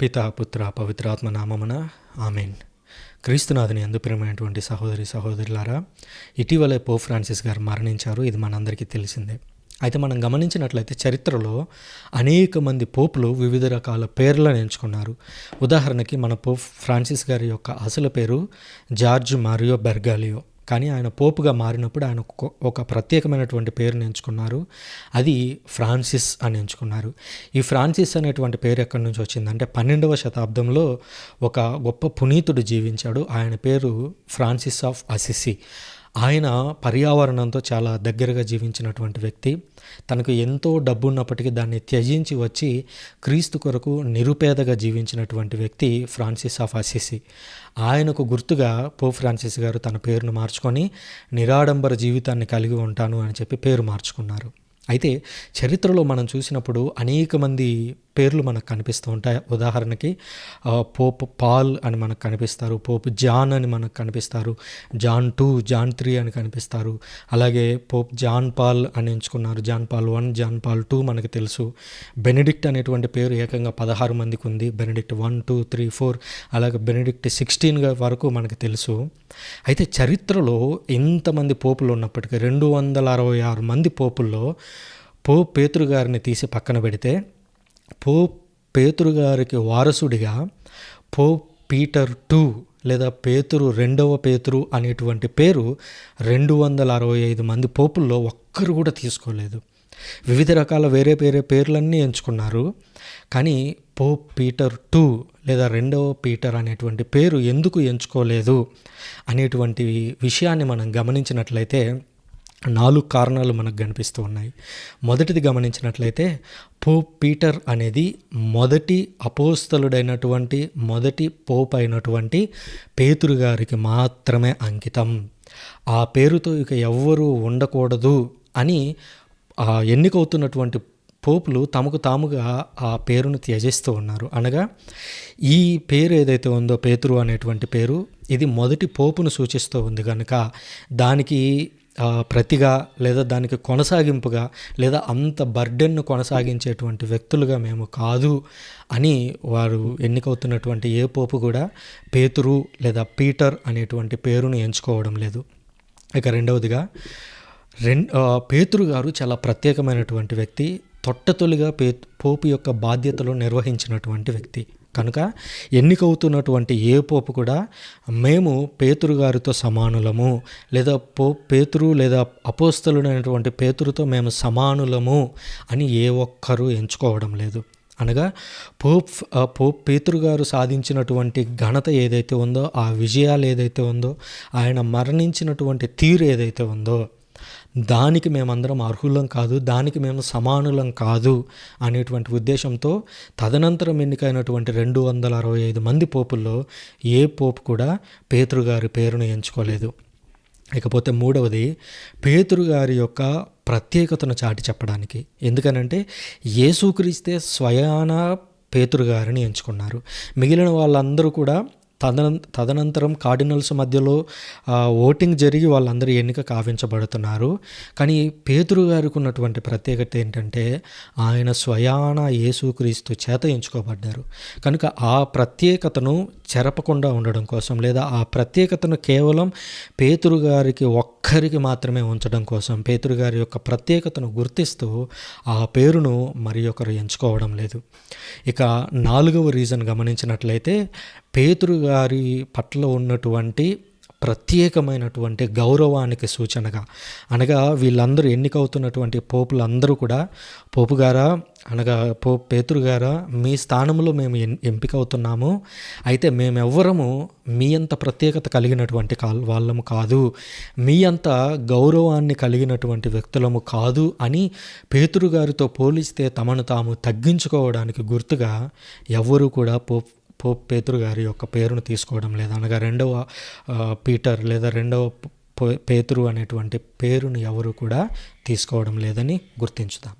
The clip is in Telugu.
పిత పుత్ర పవిత్రాత్మ నామమున ఆమెన్. క్రీస్తునాథుని అందుపరమైనటువంటి సహోదరి సహోదరులారా ఇటీవలే పో ఫ్రాన్సిస్ గారు మరణించారు ఇది మనందరికీ తెలిసిందే. అయితే మనం గమనించినట్లయితే చరిత్రలో అనేక మంది పోపులు వివిధ రకాల పేర్లను ఎంచుకున్నారు. ఉదాహరణకి మన పోప్ ఫ్రాన్సిస్ గారి యొక్క అసలు పేరు జార్జ్ మారియో బెర్గాలియో. కానీ ఆయన పోపుగా మారినప్పుడు ఆయన ఒక- ప్రత్యేకమైనటువంటి పేరుని ఎంచుకున్నారు. అది ఫ్రాన్సిస్ అని ఎంచుకున్నారు. ఈ ఫ్రాన్సిస్ అనేటువంటి పేరు ఎక్కడి నుంచి వచ్చిందంటే పన్నెండవ శతాబ్దంలో ఒక గొప్ప పునీతుడు జీవించాడు. ఆయన పేరు ఫ్రాన్సిస్ ఆఫ్ అసిసి. ఆయన పర్యావరణంతో చాలా దగ్గరగా జీవించినటువంటి వ్యక్తి. తనకు ఎంతో డబ్బు ఉన్నప్పటికీ దాన్ని త్యజించి వచ్చి క్రీస్తు కొరకు నిరుపేదగా జీవించినటువంటి వ్యక్తి ఫ్రాన్సిస్ ఆఫ్ అసిసి. ఆయనకు గుర్తుగా పో ఫ్రాన్సిస్ గారు తన పేరును మార్చుకొని నిరాడంబర జీవితాన్ని కలిగి ఉంటాను అని చెప్పి పేరు మార్చుకున్నారు. అయితే చరిత్రలో మనం చూసినప్పుడు అనేక మంది పేర్లు మనకు కనిపిస్తూ ఉంటాయి. ఉదాహరణకి పోప్ పాల్ అని మనకు కనిపిస్తారు పోప్ జాన్ అని మనకు కనిపిస్తారు జాన్ టూ జాన్ త్రీ అని కనిపిస్తారు. అలాగే పోప్ జాన్ పాల్ అని ఎంచుకున్నారు John Paul one John Paul two మనకు తెలుసు. బెనిడిక్ట్ అనేటువంటి పేరు ఏకంగా పదహారు మందికి ఉంది. Benedict one two three four అలాగే బెనడిక్ట్ సిక్స్టీన్ వరకు మనకు తెలుసు. అయితే చరిత్రలో ఇంతమంది పోపులు ఉన్నప్పటికీ రెండు వందల అరవై ఆరు మంది పోపుల్లో పోప్ పేతురు గారిని తీసి పక్కన పెడితే పోప్ పేతురు గారికి వారసుడిగా పోప్ పీటర్ టూ లేదా పేతురు రెండవ పేతురు అనేటువంటి పేరు రెండు వందల అరవై ఐదు మంది పోపుల్లో ఒక్కరు కూడా తీసుకోలేదు. వివిధ రకాల వేరే వేరే పేర్లన్నీ ఎంచుకున్నారు. కానీ పోప్ పీటర్ టూ లేదా రెండవ పీటర్ అనేటువంటి పేరు ఎందుకు ఎంచుకోలేదు అనేటువంటి విషయాన్ని మనం గమనించినట్లయితే నాలుగు కారణాలు మనకు కనిపిస్తూ ఉన్నాయి. మొదటిది గమనించినట్లయితే పోప్ పీటర్ అనేది మొదటి అపోస్తలుడైనటువంటి మొదటి పోప్ అయినటువంటి పేతురు గారికి మాత్రమే అంకితం. ఆ పేరుతో ఇక ఎవ్వరూ ఉండకూడదు అని ఆ ఎన్నికవుతున్నటువంటి పోపులు తమకు తాముగా ఆ పేరును త్యజిస్తూ ఉన్నారు. అనగా ఈ పేరు ఏదైతే ఉందో పేతురు అనేటువంటి పేరు ఇది మొదటి పోపును సూచిస్తూ ఉంది కనుక దానికి ప్రతిగా లేదా దానికి కొనసాగింపుగా లేదా అంత బర్డెన్ను కొనసాగించేటువంటి వ్యక్తులుగా మేము కాదు అని వారు ఎన్నికవుతున్నటువంటి ఏ పోపు కూడా పేతురు లేదా పీటర్ అనేటువంటి పేరును ఎంచుకోవడం లేదు. ఇక రెండవదిగా రెం పేతురు గారు చాలా ప్రత్యేకమైనటువంటి వ్యక్తి తొట్టతొలిగా పే పోపు యొక్క బాధ్యతలు నిర్వహించినటువంటి వ్యక్తి. కనుక ఎన్నికవుతున్నటువంటి ఏ పోపు కూడా మేము పేతురు గారితో సమానులము లేదా పో పేతురు లేదా అపోస్తలుడైనటువంటి పేతురుతో మేము సమానులము అని ఏ ఒక్కరూ ఎంచుకోవడం లేదు. అనగా పోప్ పోప్ పేతురు గారు సాధించినటువంటి ఘనత ఏదైతే ఉందో ఆ విజయాలు ఏదైతే ఉందో ఆయన మరణించినటువంటి తీరు ఏదైతే ఉందో దానికి మేమందరం అర్హులం కాదు దానికి మేము సమానులం కాదు అనేటువంటి ఉద్దేశంతో తదనంతరం ఎన్నికైనటువంటి రెండు వందల అరవై ఐదు మంది పోపుల్లో ఏ పోపు కూడా పేతురు గారి పేరును ఎంచుకోలేదు. ఇకపోతే మూడవది పేతురు గారి యొక్క ప్రత్యేకతను చాటి చెప్పడానికి. ఎందుకనంటే యేసుక్రీస్తే స్వయాన పేతురు గారిని ఎంచుకున్నారు. మిగిలిన వాళ్ళందరూ కూడా తదన తదనంతరం కార్డినల్స్ మధ్యలో ఓటింగ్ జరిగి వాళ్ళందరూ ఎన్నిక కావించబడుతున్నారు. కానీ పేతురు గారికి ఉన్నటువంటి ప్రత్యేకత ఏంటంటే ఆయన స్వయాన యేసుక్రీస్తు చేత ఎంచుకోబడ్డారు. కనుక ఆ ప్రత్యేకతను చెరపకుండా ఉండడం కోసం లేదా ఆ ప్రత్యేకతను కేవలం పేతురు గారికి ఒక్కరికి మాత్రమే ఉంచడం కోసం పేతురు గారి యొక్క ప్రత్యేకతను గుర్తిస్తూ ఆ పేరును మరి ఒకరు ఎంచుకోవడం లేదు. ఇక నాలుగవ రీజన్ గమనించినట్లయితే పేతురు గారి పట్ల ఉన్నటువంటి ప్రత్యేకమైనటువంటి గౌరవానికి సూచనగా. అనగా వీళ్ళందరూ ఎన్నికవుతున్నటువంటి పోపులు అందరూ కూడా పోపు గారా అనగా పో పేతురు గారా మీ స్థానంలో మేము ఎన్- ఎంపిక అవుతున్నాము అయితే మేమెవ్వరము మీ అంత ప్రత్యేకత కలిగినటువంటి వాళ్ళము కాదు. మీ అంత గౌరవాన్ని కలిగినటువంటి వ్యక్తులము కాదు అని పేతురు గారితో పోలిస్తే తమను తాము తగ్గించుకోవడానికి గుర్తుగా ఎవ్వరూ కూడా పోప్ పోప్ పేతురు గారి యొక్క పేరును తీసుకోవడం లేదు అనగా రెండవ పీటర్ లేదా రెండవ పేతురు అనేటువంటి పేరును ఎవరు కూడా తీసుకోవడం లేదని గుర్తించుదాం.